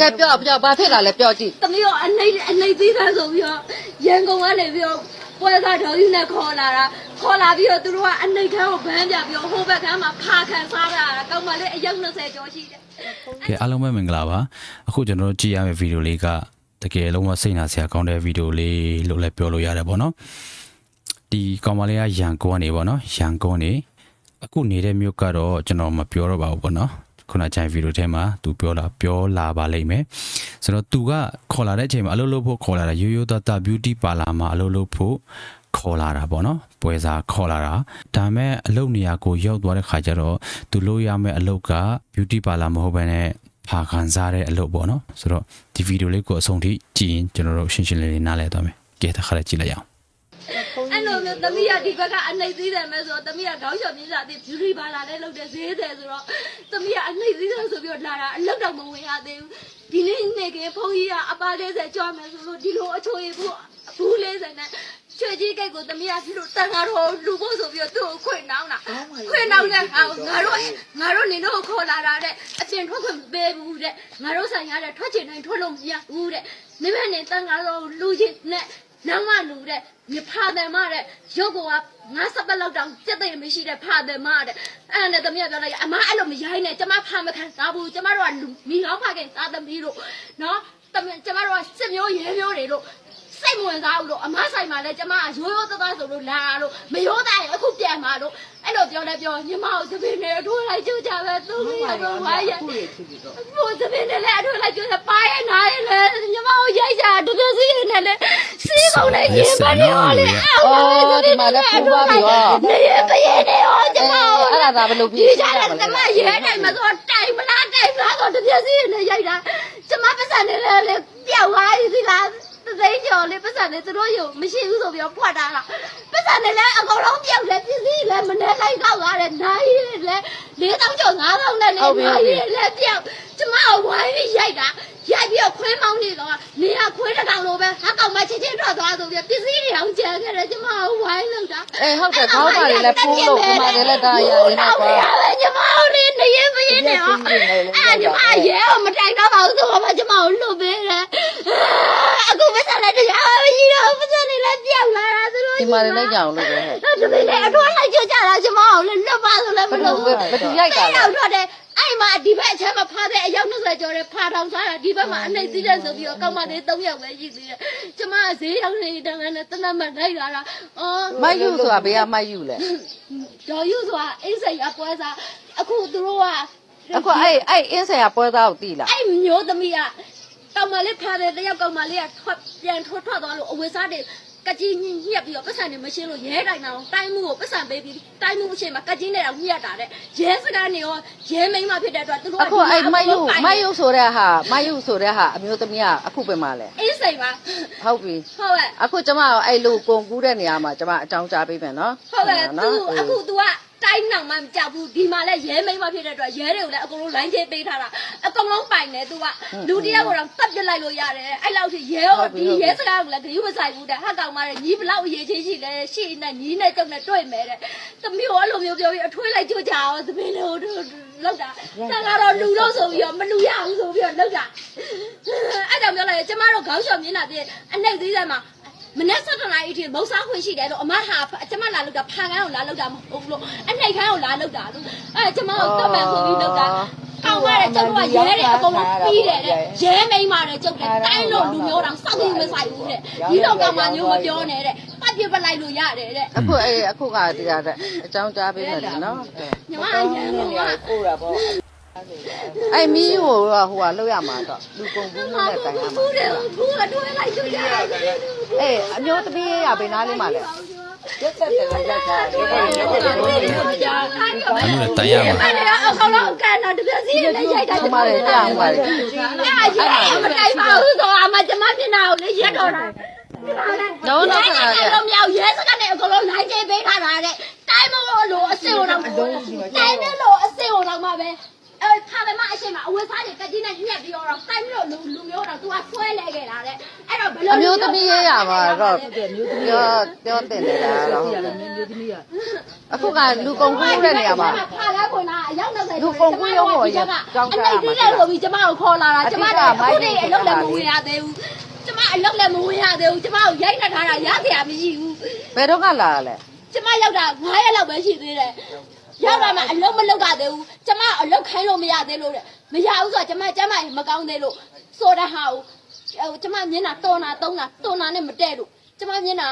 ကဲပြောပြောဘာဖြစ်လာလဲပြောကြည့်သမီးရောအနှိမ့်အနှိမ့်သေးတာဆိုပြီးတော့ရန်ကုန်ကနေပြီးတော့ပွဲစားတော်ကြီးနဲ့ခေါ်လာတာခေါ်လာပြီးတော့သူတို့ကအနှိမ့်ခန်းကိုဗန်းပြပြီးတော့ဟိုဘက်ခန်းမှာဖာခံစားတာကောင်းမလေးအယောက်20ကျော်ရှိတယ်ကဲအားလုံးပဲမင်္ဂလာပါအခုကျွန်တော်တို့ကြည့်ရမယ့်ဗီဒီယိုလေးကတကယ်လုံးဝစိတ်နာစရာကောင်းတဲ့ဗီဒီယိုလေးလို့လည်းပြောလို့ရတယ်ပေါ့နော်ဒီကောင်မလေးကရန်ကုန်ကနေပေါ့နော်ရန်ကုန်နေအခုနေတဲ့မြို့ကတော့ကျွန်တော်မပြောတော့ပါဘူးပေါ့နော် ခုနချိုင်ဗီဒီယိုထဲမှာသူပြောလာပြောလာပါလိမ့်မယ်ဆိုတော့သူကခေါ်လာတဲ့အချိန်မှာအလုပ်လုပ်ဖို့ခေါ်လာတာရိုးရိုးသားသား beauty parlor မှာအလုပ်လုပ်ဖို့ခေါ်လာတာပေါ့နော်ပွဲစားခေါ်လာတာဒါမဲ့အလုပ်နေရာကိုရောက်သွားတဲ့ခါကျတော့သူလို့ရမယ့်အလုပ်က beauty parlor မဟုတ်ဘဲနဲ့ဖာခံစားတဲ့အလုပ်ပေါ့နော်ဆိုတော့ဒီဗီဒီယိုလေးကိုအဆုံးထိကြည့်ရင်ကျွန်တော်တို့ရှင်းရှင်းလင်းလင်းနားလည်သွားမယ်ကဲတစ်ခါလေးကြည့်လိုက်ရအောင်အဲ့လိုမျိုး သမီးကဒီဘက်ကအနှိမ့်သေးတယ်မဲ့ဆိုတော့သမီးကခေါင်းလျှော်ပြင်းစားတဲ့ beauty parlor လည်းလုပ်တယ်ဈေးတယ်ဆိုတော့သမီးကအနှိမ့်သေးတယ်ဆိုပြီးတော့လာတာအလုပ်တော့မဝင်ရသေးဘူးဒီနေ့နေကဘုန်းကြီးကအပါ40ကျော်မယ်ဆိုလို့ဒီလိုအချိုးရဘူးဘူး40နဲ့ချွေကြီးကိတ်ကိုသမီးကလူတန်ဃာတော်လူဖို့ဆိုပြီးတော့သူ့ကိုခွင့်နောင်းတာခွင့်နောင်းတဲ့ဟာကိုငါတို့ငါတို့နေတော့ခေါ်လာတာတဲ့အပြင်ထွက်ခွင့်မပေးဘူးတဲ့ငါတို့ဆိုင်ရတဲ့ထွက်ချင်တိုင်းထွက်လို့မရဘူးတဲ့နိဗ္ဗာန်နဲ့တန်ဃာတော်လူချင်းနဲ့ နောက်မှလူတဲ့မြဖာတယ်မတဲ့ရုပ်ကငါစပတ်လောက်တောင်စက်သိမရှိတဲ့ဖာတယ်မတဲ့အဲ့နဲ့သမီးကပြောလိုက်အမအဲ့လိုမရိုင်းနဲ့ကျမဖာမခံစားဘူးကျမတို့ကလူမိကောင်းဖခင်သားသမီးတို့နော်တမကျမတို့ကစစ်မျိုးရဲမျိုးတွေတို့ စိတ်မဝင်စားဘူးလို့အမဆိုင်မှာလဲကျမကရိုးရိုးသားသားဆိုလို့လာလို့မရိုးသားရင်အခုပြန်มาလို့အဲ့လိုပြောလဲပြောညီမကိုတပင်းနဲ့အထိုးလိုက်ကြကြပဲသူ့မိရတော့ဝါရဘိုးတပင်းနဲ့လည်းအထိုးလိုက်ကြပါရဲ့နားရဲ့လဲညီမကိုရိုက်ကြတကယ်စီးနေနဲ့လဲစီးကုန်နဲ့ရင်ပါနေရောလေအော်ဒီမှာလည်းပူသွားပြီဟောနေရပရဲ့နေရောကျမအဲ့ဒါဒါဘယ်လိုဒီပြေးကြကြတယ်လဲကျမရဲတိုင်းမှာဆိုတိုင်မလားတိုင်မလားဆိုတပြက်စီးနဲ့ရိုက်တာကျမပတ်စံနေလဲလေပျောက်သွားပြီဒီလား သိန်းကျော်လေးပတ်စံနေသူတို့ယုံမရှိဘူးဆိုပြီးတော့ဖွက်တာလားပတ်စံနေလဲအကုန်လုံးပျောက်တယ်ပစ္စည်းလည်းမနဲ့လိုက်တော့သွားတယ်နိုင်လည်း၄တောင်းကျော်၅တောင်းနဲ့လည်းနိုင်လည်းပျောက်ကျမကဝိုင်းပြီးရိုက်တာရိုက်ပြီးတော့ခွင်းမောင်းနေတော့နေရခွင်းတစ်ကောင်လိုပဲဟာကောင်မချင်းချင်းထွက်သွားဆိုပြီးပစ္စည်းတွေအောင်ကျန်ခဲ့တယ်ကျမကဝိုင်းလောက်တာအေးဟုတ်တယ်ခေါင်းပါလေလည်းပူးလို့ဒီမှာလည်းဒါရရနေကွာကျမတို့နေနေရင်မရင်နေအောင်အဲ့ကျမရဲမတိုင်တော့ပါဘူးဆိုတော့ကျမကိုလွတ်ပေးတယ် အခုမဆက်လက်တရားမရှိတော့မဆက်နေလဲပြောက်လာတာသူတို့ဒီမှာလည်းကြအောင်လို့ပဲဟဲ့အဲ့ဒါပဲလေအထွားလိုက်ကြကြတာကျမကိုလည်းလွတ်ပါဆိုလည်းမလွတ်ဘူးဘယ်သူရိုက်တာလဲရောက်တော့တယ်အဲ့မှာဒီဘက်အချမ်းမှာဖားတဲ့အယောက်20ကျော်တယ်ဖားထောင်စားတာဒီဘက်မှာအနှိမ့်သီးတဲ့ဆိုပြီးတော့ကောင်းမလေး3ယောက်ပဲရှိသေးတယ်ကျမဈေးရောက်နေတဲ့ငန်းနဲ့တနတ်မှလိုက်လာတာအော်မယူဆိုတာဘေးကမယူလဲဒေါ်ယူဆိုတာအိစိတ်အပွဲစားအခုသူတို့ကအခုအဲ့အဲ့အင်းဆရာပွဲသားကိုတီးလားအဲ့မျိုးသမီးက ကောင်မလေးဖားတယ်တယောက်ကောင်မလေးကထွက်ပြန်ထွက်ထွက်သွားလို့အဝယ်စားတွေကကြီးညှက်ပြီးတော့ပတ်စံနေမရှင်းလို့ရဲတိုင်တာအောင်တိုင်းမှုကိုပတ်စံပေးပြီးတိုင်းမှုအချိန်မှာကကြီးနဲ့တော့ညှက်တာတဲ့ရဲစကားနေရောရဲမိန်းမဖြစ်တဲ့အတွက်သူတို့ကအခုအဲ့မယူမယူဆိုတဲ့ဟာမယူဆိုတဲ့ဟာအမျိုးသမီးကအခုပဲမလဲအိစိတ်ပါဟုတ်ပြီဟုတ်ကဲ့အခုကျမအဲ့လိုကုန်ကူးတဲ့နေရာမှာကျမအကြောင်းကြားပေးမယ်နော်ဟုတ်ကဲ့သူအခု तू က တိုင်းနောင်မှမကြောက်ဘူးဒီမှာလဲရဲမိန်းမဖြစ်တဲ့အတွက်ရဲတွေကိုလည်းအကုန်လုံးလိုင်းချေပေးထားတာအကုန်လုံးပိုင်တယ် तू ကလူတယောက်ကိုတော့တတ်ပြစ်လိုက်လို့ရတယ်အဲ့လောက်ထိရဲရောဒီရဲစကားကိုလည်းဂရုမစိုက်ဘူးတဲ့ဟာကောင်မတဲ့ညီဘလောက်အရေးချင်းရှိလဲရှိနေညီနဲ့ကြုံနဲ့တွေ့မယ်တဲ့သမီးကအဲ့လိုမျိုးပြောပြီးအထွေးလိုက်ကြွကြအောင်သမီးလေးတို့လောက်တာတန်ကတော့လူတော့ဆိုပြီးတော့မလူရဘူးဆိုပြီးတော့လောက်တာအဲ့ကြောင့်ပြောလိုက်ကျမတို့ခေါင်းလျှော်မြင်တာပြည့်အနှိမ့်သေးတယ်မှာ မနေ့7နာရီအထိမုတ်စားခွင့်ရှိတယ်လို့အမဟာကျမလာလောက်တာဖာကန်းကိုလာလောက်တာမဟုတ်ဘူးလို့အနှိတ်ခမ်းကိုလာလောက်တာလို့အဲကျမကိုတတ်မှန်ဆိုပြီးလောက်တာကောင်းပါတဲ့ကျုပ်တို့ကရဲတယ်အကုန်လုံးပြီးတယ်တဲ့ရဲမိန်မာတယ်ကျုပ်တယ်တိုင်းလို့လူမျိုးတောင်စောက်ပြီးမဆိုင်ဘူးတဲ့ဒီတော့ကောင်မမျိုးမပြောနဲ့တဲ့ပတ်ပြပလိုက်လို့ရတယ်တဲ့အခုအဲ့အခုကဒီကအကြောင်းကြားပေးမယ်နော်ညီမအရန်ကပို့တာပေါ့ အဲ့မီးဟိုကဟိုကလောက်ရမှာတော့လူကုန်ကူးမနဲ့တိုင်ရဘူးမှာဘူးတယ်ဘူးကတွဲလိုက်ကြရတယ်အေးအမျိုးသမီးရဘယ်နားလေးမှာလဲရက်ဆက်တယ်ရက်ထားတယ်ရက်ဆက်တယ်အဲ့လိုလည်းတိုင်ရမှာအဲ့ဒါအကောင်လုံးကန်တော့တပြက်စီးနဲ့ရိုက်တာကျမလည်းကြားအောင်ပါလေအဲ့ရဲမတိုင်ပါဘူးဆိုအမကျမမျက်နှာကိုလေရက်တော့တာတော့တော့ခါအဲ့လေလိုမြောက်ရဲစကနေအကုန်လုံးလိုင်းကျပေးထားတာတဲ့တိုင်းမလို့အစ်စ်ကိုတော့တိုင်းမလို့အစ်စ်ကိုတော့မှပဲ အဲခါတယ်မအရှိမအဝတ်စားတွေကကြီးနဲ့ညက်ပြီးတော့တိုင်းမလို့လူလူမျိုးတော့သူကဆွဲလဲခဲ့တာတဲ့အဲ့တော့ဘအမျိုးသမီးရေးရမှာတော့ပြောပြောတင်နေတာတော့ဟုတ်တယ်မျိုးသမီးကအခုကလူကုန်ကူးတဲ့နေရာမှာဖာကားခွန်လားအရောက်90လူကုန်ကူးရုံးပေါ်ရောက်ကြောင်းထားရမှာအနိုင်သေးတယ်လို့ပြီးကျမကိုခေါ်လာတာကျမတို့အခုနေအလုပ်လည်းမဝင်ရသေးဘူးကျမအလုပ်လည်းမဝင်ရသေးဘူးကျမကိုရိုက်နှက်ထားတာရစရာမရှိဘူးဘယ်တော့ကလာလဲကျမရောက်တာ9ရက်လောက်ပဲရှိသေးတယ် ရောက်လာမှအလုပ်မလုပ်ရသေးဘူးကျမအလုပ်ခိုင်းလို့မရသေးလို့တဲ့မရဘူးဆိုတော့ကျမကျမရင်မကောင်းသေးလို့ဆိုတဲ့ဟာကိုဟိုကျမမျက်နှာတော်နာတုံးတာတော်နာနဲ့မတည့်လို့ကျမမျက်နှာ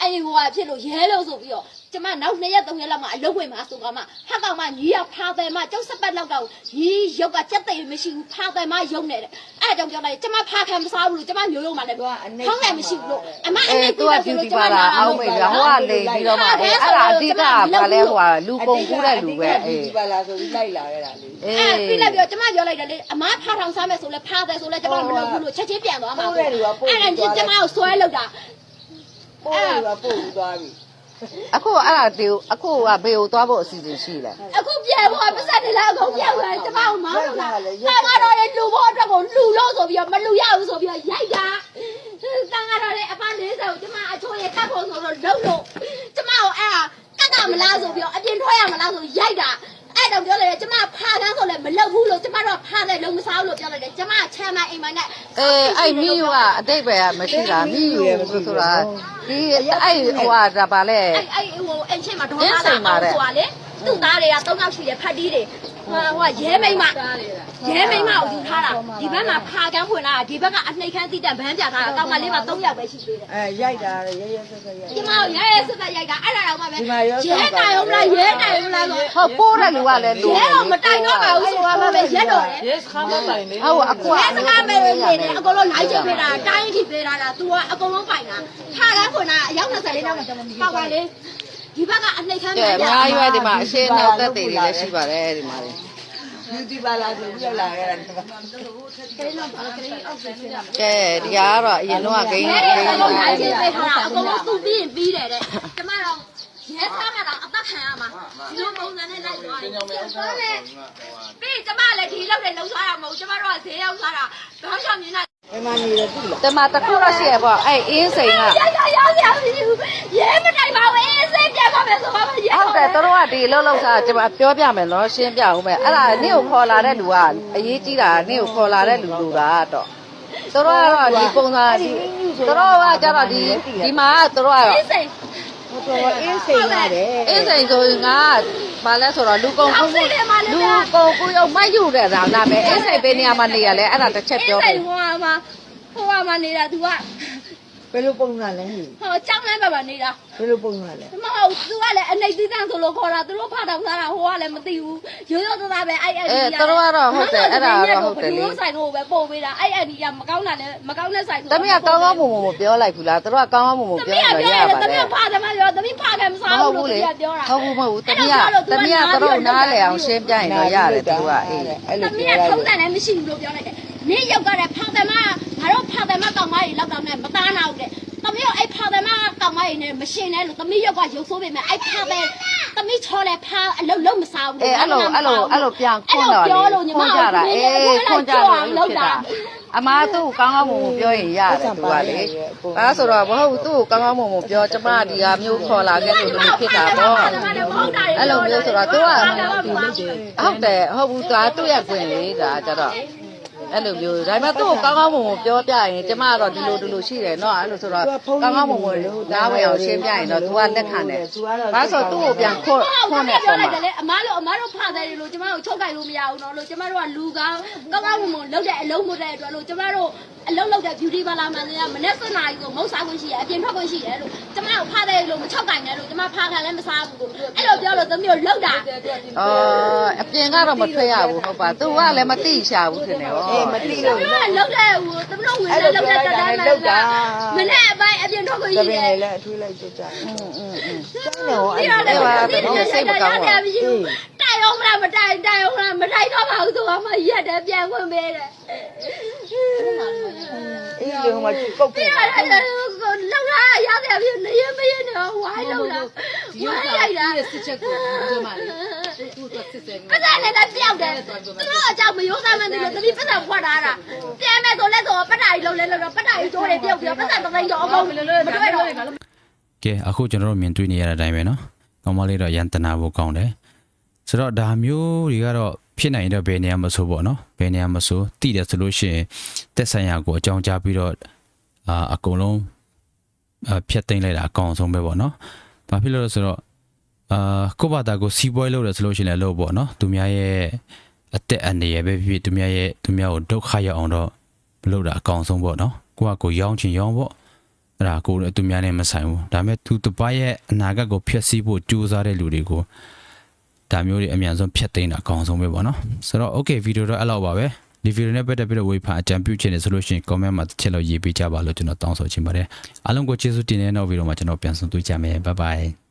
အဲ့ဒီဟိုဟာဖြစ်လို့ရဲလို့ဆိုပြီးတော့ကျမနောက်2ရက်3ရက်လောက်မှအလုပ်ဝင်မှာဆိုကမှဟက်ကောင်မှညီရောက်ဖာတယ်မှကျောက်စပတ်လောက်တော့ညီရုပ်ကစက်သိမရှိဘူးဖာတယ်မှရုပ်နေတယ်အဲ့ဒါကြောင့်ပြောလိုက်ကျမဖာခံမစားဘူးလို့ကျမမျိုးရုံမှလည်းထောင်းနိုင်မရှိဘူးလို့အမအအဲနဲ့သူက beauty parlor အောင်းမိတ်ပြဟိုကလိန်ပြီးတော့မှအဲအဲ့ဒါအဓိကကဘာလဲဟိုကလူကုန်ကူးတဲ့လူပဲအေးဒီပါလာဆိုပြီးလိုက်လာခဲ့တာလေအေးအဲ့ပြီးလိုက်ပြောကျမပြောလိုက်တယ်လေအမဖားထောင်စားမယ်ဆိုလဲဖားတယ်ဆိုလဲကျမမလုပ်ဘူးလို့ချက်ချင်းပြန်သွားမှာအဲ့ဒါကျမကိုဆွဲလောက်တာ ပို့ရကပို့ပြီးသွားပြီအခုအဲ့ဒါတေအခုကဘေကိုသွားဖို့အစီအစဉ်ရှိလဲအခုပြန်ဖို့ပတ်စံနေလားအကုန်ပြန်သွားကျမကိုမောင်းလို့လားတန်ကတော့လေလူဖို့အတွက်ကိုလူလို့ဆိုပြီးတော့မလူရဘူးဆိုပြီးတော့ရိုက်တာတန်ကတော့လေအပ40ကိုကျမအချိုးရကတ်ဖို့ဆိုတော့လုံလို့ကျမကိုအဲ့ဒါကတ်ကမလားဆိုပြီးတော့အပြင်ထွက်ရမလားဆိုရိုက်တာအဲ့တော့ပြောလိုက်တယ်ကျမဖားကန်းဆိုလဲမလုပ်ဘူးလို့ကျမတို့ဖား တဲ့လုံးမစားဘူးလို့ပြောလိုက်တယ်ကျမချမ်းမအိမ်မနဲ့အေးအဲ့မိယူကအတိတ်ပဲမရှိတာမိယူဆိုတာဒီအဲ့ဟိုဟာဒါပါလဲအဲ့အဲ့ဟိုအင်ချင်းမှာဒေါ်လာလာအောင်ဆိုတာလေသူ့သားတွေက၃ယောက်ရှိတယ်ဖတ်တီးတွေဟိုဟိုရဲမိမရဲမိမကိုယူထားတာဒီဘက်မှာဖာကန်းဖွင့်လာတာဒီဘက်ကအနှိတ်ခမ်းတိတက်ဗန်းပြထားတာကောင်မလေးမှာ၃ယောက်ပဲရှိသေးတယ်အဲရိုက်တာရဲရဲဆက်ဆက်ရိုက်ဒီမှာရဲရဲစစ်စစ်ရိုက်တာအဲ့ဒါတော့မှပဲရဲတိုင်အောင်လားရဲတိုင်အောင်လားဆိုဟုတ်ပိုးတဲ့လူကလည်းလူရဲတော့မတိုင်တော့ပါဘူးဆိုတာမှပဲရက်တော့တယ်ရဲစခါမတိုင်လေဟုတ်အခုကရဲစကားမဲ့နေတယ်အကုန်လုံးလိုက်ချိန်ပေးတာတိုင်းထိပေးတာလား तू ကအကုန်လုံးပိုင်တာဖာကန်းဖွင့်တာအယောက်20လေးတော့ပေါက်ပါလေဒီဘက်ကအနှိတ်ခမ်းကဲအများကြီးပဲဒီမှာအရှင်းနောက်သက်တွေလည်းရှိပါတယ်ဒီမှာလေဒီဒီပါလာဆိုပြီးရောက်လာခဲ့တာကဲဒီကတော့အရင်တော့ဂိမ်းရဲဂိတွေမ်းအကုန်လုံးဂိလိုက်မ်းချင်းပေးထားတာအကုန်လုံးသူ့ပြီးရင်ပြီးတယ်တဲ့ကျမတော့ ရဲသားမှာတော့အသက်ခံရမှာဒီလိုပုံစံနဲ့လိုက်သွားတယ်ဆိုတော့လေပြီးကျမလည်းဒီလောက်နဲ့လုံသွားတာမဟုတ်ကျမတို့ကဈေးရောက်သွားတာခေါင်းဆောင်မြင်တာဘယ်မှာနေလဲသူ့လားဒီမှာတစ်ခုတော့ရှိရပေါ့အဲ့အင်းစိန်ကရရရရရဲမတိုင်ပါဘူးအေးစိတ်ပြတ်ပါမယ်ဆိုတော့ရဲဟုတ်တယ်တို့ကဒီလှုပ်လှုပ်စားကျွန်မပြောပြမယ်နော်ရှင်းပြဦးမယ်အဲ့ဒါနေ့ကိုခေါ်လာတဲ့လူကအရေးကြီးတာနေ့ကိုခေါ်လာတဲ့လူလူတာတော့တို့ကတော့ဒီပုံစံဒီတို့ကကျတော့ဒီဒီမှာတို့ကတော့အေးစိ တ်ဟိုတော့အင်းစိန်ရတယ်အင်းစိန်ဆိုရင်ကဘာလဲဆိုတော့လူကုန်ကူလူကုန်ကူရောက်မိုက်ယူတဲ့ဒါနာမယ်အင်းစိန်ပေးနေရမှာနေရလဲအဲ့ဒါတစ်ချက်အေးပြောစိပေးတ်ဟိုမှာဟိုမှာနေတာ तू က ဘယ်လိုပုံစံလဲဟိုကြောင်းလမ်းပဲပါနေတာဘယ်လိုပုံစံလဲမဟုတ်သူကလည်းအနေသီးသန့်ဆိုလို့ခေါ်တာသူတို့ဖာတောင်စားတာဟိုကလည်းမသိဘူးရိုးရိုးသားသားပဲအဲ့အဲ့ဒီဘလူးဆိုင်ကိုပဲပို့ပေးတာအဲ့အဲ့ဒီကမကောင်းတာလည်းမကောင်းတဲ့ဆိုင်တမီးကကောင်းကောင်းမွန်မွန်မပြောလိုက်ဘူးလားတို့ကကောင်းကောင်းမွန်မွန်တပြောမီးကလို့ပြောရရတယ်ပါတမီးလေကဖာတယ်မပြောတမီးဖာတယ်မစားမဟုတ်ဘူးဘူးလို့လေပြောတာဟုတ်ဘူးမဟုတ်ဘူးတမီးကတမီးကတော့နားလေအောင်ရှင်းပြရင်တော့ရတယ်သူကအေးအဲ့တလိုမီးပြောကလိုက်ထုံးတယ်လည်းမရှိဘူးလို့ပြောလိုက်တယ်နင်းရောက်ကြတဲ့ဖာတယ်မ ငါတို့ဖာတယ်မကောင်မကြီးလောက်တော့နဲ့မသားနာဘူးတဲ့တမီးကအဲ့ဖာတယ်မကောင်မကြီးနဲ့မရှင်နဲ့လို့တမီးရောက်ကရုပ်ဆိုးပေမဲ့အဲ့ဖာတယ်တမီးချောလဲဖာအလုံးလုံးမစားဘူးအေးအဲ့လိုအဲ့လိုအဲ့လိုပြန်ခွန်းတော့လေခွန်းကြတာအေးခွန်းကြလို့ဖြစ်တာအမားသူ့ကိုကောင်းကောင်းမွန်မွန်ပြောရင်ရတယ်သူကလေအဲဆိုတော့မဟုတ်သူ့ကိုကောင်းကောင်းမွန်မွန်ပြောကျမဒီဟာမျိုးခေါ်လာခဲ့လို့လို့ဖြစ်တာပေါ့အဲ့လိုမျိုးဆိုတော့သူကဟုတ်တယ်ဟုတ်ဘူးသူကသူ့ရဲ့ခွင့်လေဒါကြတော့ အဲ့လိုမျိုးဒါပေမဲ့သူ့ကိုကောင်းကောင်းမွန်မွန်ပြောပြရင်ကျမကတော့ဒီလိုဒီလိုရှိတယ်เนาะအဲ့လိုဆိုတော့ကောင်းကောင်းမွန်မွန်နားဝင်အောင်ရှင်းပြရင်တော့သူကလက်ခံတယ်ဒါဆိုသူ့ကိုပြန်ခွန်းခွန်းနဲ့ ပြော ပုံ လိုက်တယ် မှာ လေအမားတို့အမားတို့ဖာတယ်လို့ကျမတို့ချုပ်ကြိုက်လို့မရဘူးเนาะလို့ကျမတို့ကလူကောင်းကောင်းကောင်းမွန်မွန်လုပ်တဲ့အလုံးမတဲ့အတွက်လို့ကျမတို့အလုံးလုပ်တဲ့ beauty parlor မှာလည်းမနေ့စနေကြီးဆိုမုတ်စားခွင့်ရှိရအပြင်ထွက်ခွင့်ရှိတယ်လို့ကျမတို့ဖာတယ်လို့မချုပ်ကြိုက်နဲ့လို့ကျမဖာခံလည်းမစားဘူးလို့အဲ့လိုပြောလို့သမီးတို့လောက်တာ အော်အပြင်ကတော့မထွက်ရဘူးဟုတ်ပါသူကလည်းမတိရှာဘူးထင်တယ်ဟော အေး မတိ သမီး လို့ တို့ကလောက်တဲ့ဟိုသမီးတို့ဝင်လည်းလောက်တဲ့တက်တန်းမနေ့အပိုင်းအပြင်ထွက်ခွင့် တ ရှိ ပ တ င် ယ် လေလည်းအထွေးလိုက်ကြကြ อืมอืมอืม ကျောင်းတော် ဒီ အဲ့ တော့ ဒါ လည်းဒီတော့စိတ်မကောင်းပါဘူးတိုင်အောင် မတိုက်တိုက်ဟိုကမတိုက်တော့ပါဘူးဆိုတော့မှရက်တယ်ပြန်ခွင့်ပေးတယ်အေးလေဟိုမှာပုတ်ပြန်တယ်ကိုလောက်လာရောက်ခဲ့ပြီနေရမရနေဝိုင်းလောက်လာဒီရောက်တာဒီစစ်ချက်ကိုဒီမှာလေသူ့တော့စစ်တယ်ပတ်တယ်လည်းပြောက်တယ်သူတို့အကြောင်းမရိုးသားမှန်းတယ်လို့တပိပတ်တယ်ဖွက်ထားတာပြန်မယ်ဆိုလဲဆိုပတ်တာကြီးလုံးလဲလုံးတော့ပတ်တာကြီးတိုးတယ်ပြောက်ပြီးပတ်တာတစ်သိန်းတော့အကုန်မလို့မတွေ့တော့ကဲအခုကျွန်တော်တို့မြင်တွေ့နေရတဲ့အတိုင်းပဲနော်ကောင်းမလေးတော့ရန်တနာဖို့ကောင်းတယ် ဆိုတော့ဒါမျိုးတွေကတော့ဖြစ်နိုင်တော့ဘယ်နေရာမဆိုးပေါ့နော်ဘယ်နေရာမဆိုးတိတယ်ဆိုလို့ရှိရင်တက်ဆိုင်ရာကိုအကြောင်းကြားပြီးတော့အာအကုန်လုံးဖြတ်သိမ်းလိုက်တာအကောင်ဆုံးပဲပေါ့နော်ဘာဖြစ်လို့လဲဆိုတော့အာကိုဘာတာကိုစီးပွဲလုပ်တယ်ဆိုလို့ရှိရင်လည်းလုပ်ပေါ့နော်သူများရဲ့အသက်အန္တရာယ်ပဲဖြစ်ဖြစ်သူများရဲ့သူများကိုဒုက္ခရောက်အောင်တော့မလုပ်တာအကောင်ဆုံးပေါ့နော်ကိုကကိုရောင်းချင်ရောင်းပေါ့အဲ့ဒါကိုသူများနဲ့မဆိုင်ဘူးဒါပေမဲ့သူတစ်ပါးရဲ့အနာဂတ်ကိုဖျက်ဆီးဖို့ကြိုးစားတဲ့လူတွေကို ဒါမျိုးတွေအများဆုံးဖျက်သိမ်းတာအကောင်းဆုံးပဲပေါ့နော်ဆိုတော့ okay ဗီဒီယိုတော့အဲ့လောက်ပါပဲဒီဗီဒီယိုနဲ့ပတ်သက်ပြီးတော့ဝေဖန်အကြံပြုချင်တယ်ဆိုလို့ရှိရင် comment မှာတစ်ချက်လောက်ရေးပေးကြပါလို့ကျွန်တော်တောင်းဆိုချင်ပါတယ်အားလုံးကိုကျေးဇူးတင်တဲ့နောက်ဗီဒီယိုမှာကျွန်တော်ပြန်ဆုံတွေ့ကြမယ် bye bye